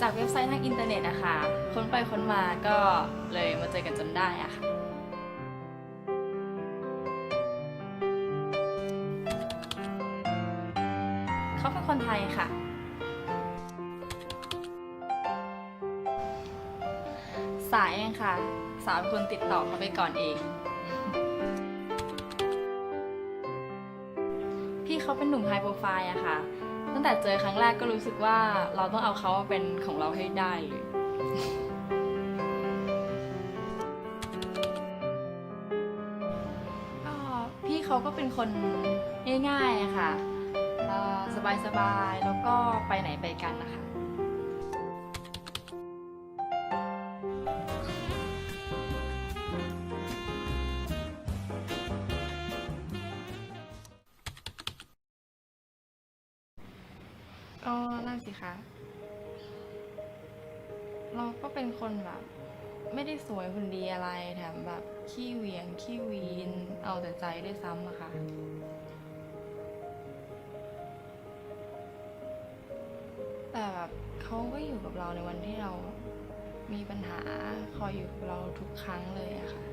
จากเว็บไซต์ทางอินเทอร์เน็ตอะคะค้นไปค้นมาก็เลยมาเจอกันจนได้อะค่ะ เขาเป็นคนไทยค่ะ สายเองค่ะ สาวเป็นคนติดต่อเขาไปก่อนเอง พี่เขาเป็นหนุ่มไฮโปรไฟล์อะค่ะ ตั้งแต่เจอครั้งแรกก็รู้สึกว่าเราต้องเอาเขาเป็นของเราให้ได้เลยก็พี่เขาก็เป็นคนง่ายๆค่ะสบายๆ แล้วก็ไปไหนไปกันนะคะ ก็นั่นสิคะ เราก็เป็นคนแบบ ไม่ได้สวยคนดีอะไรแถมแบบขี้เหวียงขี้วีน เอาแต่ใจด้วยซ้ำอะค่ะ แต่แบบเขาก็อยู่กับเราในวันที่เรามีปัญหาคอยอยู่กับเราทุกครั้งเลยอะค่ะ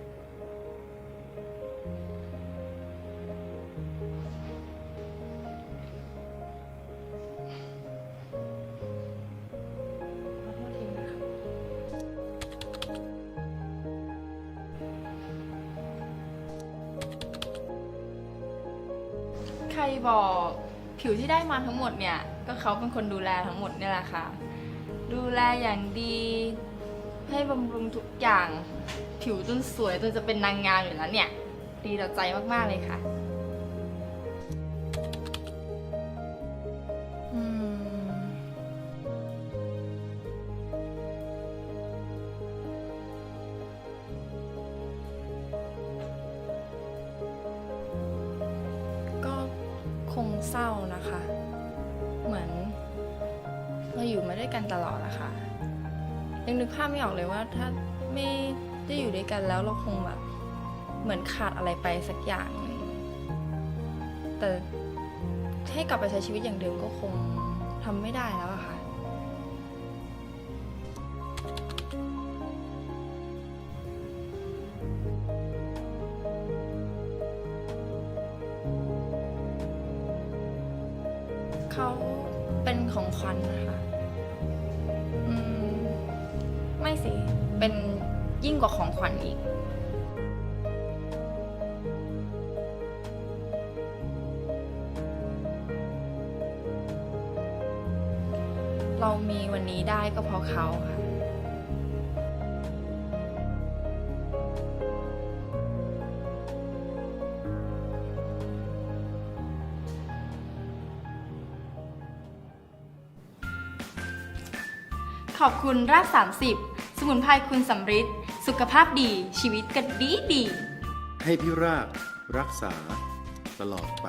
ครบอกผิวที่ได้มาทั้งหมดเนี่ย ก็เขาเป็นคนดูแลทั้งหมดเนี่ยแหละค่ะ ดูแลอย่างดี ให้บำรุงทุกอย่าง ผิวจนสวยจนจะเป็นนางงามอยู่แล้วเนี่ย ดีต่อใจมากๆเลยค่ะ คงเศร้านะคะ เหมือนเราอยู่มาด้วยกันตลอดอะค่ะยังนึกภาพไม่ออกเลยว่าถ้าไม่ได้อยู่ด้วยกันแล้วเราคงแบบเหมือนขาดอะไรไปสักอย่าง แต่ให้กลับไปใช้ชีวิตอย่างเดิมก็คงทำไม่ได้แล้วอะค่ะ เขาเป็นของขวัญนะคะอืมไม่สิ เป็นยิ่งกว่าของขวัญอีก เรามีวันนี้ได้ก็เพราะเขาค่ะ ขอบคุณราก30 สมุนไพรคุณสำริดสุขภาพดีชีวิตก็ดีดี ให้พี่รากรักษาตลอดไป